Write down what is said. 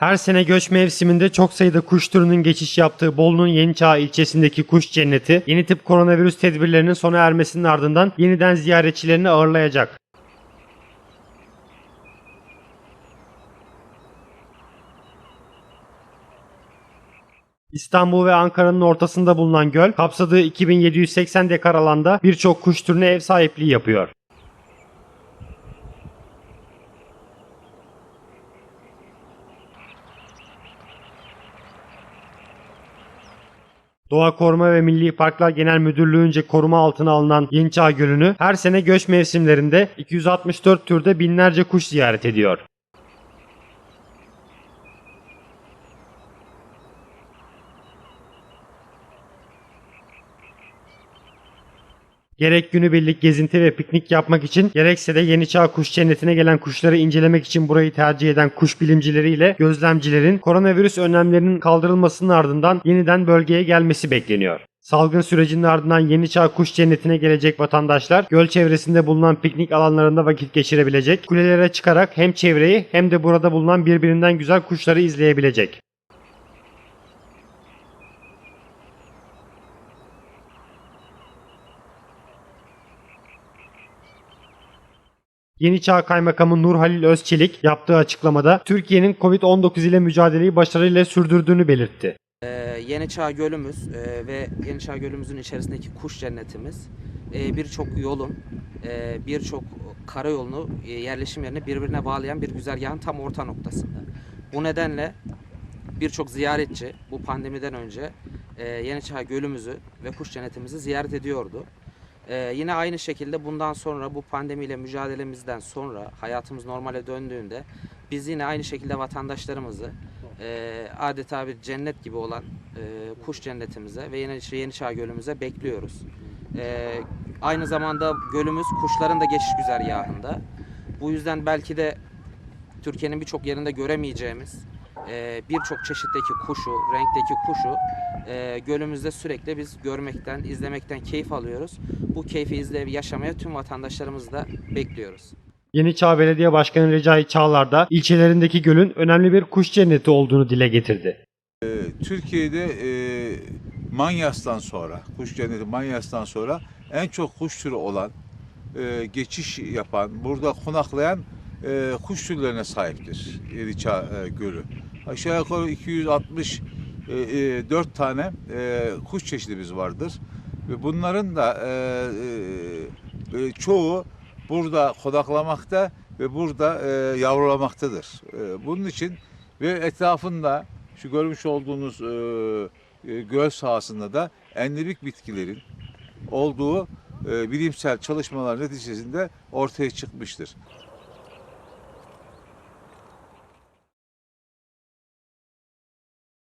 Her sene göç mevsiminde çok sayıda kuş türünün geçiş yaptığı Bolu'nun Yeniçağ ilçesindeki kuş cenneti yeni tip koronavirüs tedbirlerinin sona ermesinin ardından yeniden ziyaretçilerini ağırlayacak. İstanbul ve Ankara'nın ortasında bulunan göl, kapsadığı 2780 dekar alanda birçok kuş türüne ev sahipliği yapıyor. Doğa Koruma ve Milli Parklar Genel Müdürlüğü'nce koruma altına alınan Yeniçağ Gölü'nü her sene göç mevsimlerinde 264 türde binlerce kuş ziyaret ediyor. Gerek günübirlik gezinti ve piknik yapmak için gerekse de Yeniçağ Kuş Cenneti'ne gelen kuşları incelemek için burayı tercih eden kuş bilimcileriyle gözlemcilerin koronavirüs önlemlerinin kaldırılmasının ardından yeniden bölgeye gelmesi bekleniyor. Salgın sürecinin ardından Yeniçağ Kuş Cenneti'ne gelecek vatandaşlar göl çevresinde bulunan piknik alanlarında vakit geçirebilecek, kulelere çıkarak hem çevreyi hem de burada bulunan birbirinden güzel kuşları izleyebilecek. Yeniçağ Kaymakamı Nur Halil Özçelik yaptığı açıklamada Türkiye'nin Covid-19 ile mücadeleyi başarıyla sürdürdüğünü belirtti. Ee, Yeniçağ Gölümüz e, ve Yeniçağ Gölümüzün içerisindeki kuş cennetimiz e, birçok yolun, e, birçok karayolunu e, yerleşim yerine birbirine bağlayan bir güzergahın tam orta noktasında. Bu nedenle birçok ziyaretçi bu pandemiden önce e, Yeniçağ Gölümüzü ve kuş cennetimizi ziyaret ediyordu. E, yine aynı şekilde bundan sonra bu pandemiyle mücadelemizden sonra hayatımız normale döndüğünde biz yine aynı şekilde vatandaşlarımızı e, adeta bir cennet gibi olan e, kuş cennetimize ve Yeni, Yeniçağ Gölümüze bekliyoruz. E, aynı zamanda gölümüz kuşların da geçiş güzergahında. Bu yüzden belki de Türkiye'nin birçok yerinde göremeyeceğimiz e, birçok çeşitteki kuşu, renkteki kuşu e, gölümüzde sürekli biz görmekten, izlemekten keyif alıyoruz. Bu keyfi izleyip yaşamaya tüm vatandaşlarımızı da bekliyoruz. Yeniçağ Belediye Başkanı Recai Çağlar da ilçelerindeki gölün önemli bir kuş cenneti olduğunu dile getirdi. Türkiye'de e, Manyas'tan sonra, kuş cenneti Manyas'tan sonra en çok kuş türü olan, e, geçiş yapan, burada konaklayan e, kuş türlerine sahiptir Yeniçağ e, Gölü. Aşağı yukarı 264 tane e, kuş çeşidimiz vardır. Ve bunların da e, e, e, çoğu burada konaklamakta ve burada e, yavrulamaktadır. E, bunun için ve etrafında şu görmüş olduğunuz e, e, göl sahasında da endemik bitkilerin olduğu e, bilimsel çalışmalar neticesinde ortaya çıkmıştır.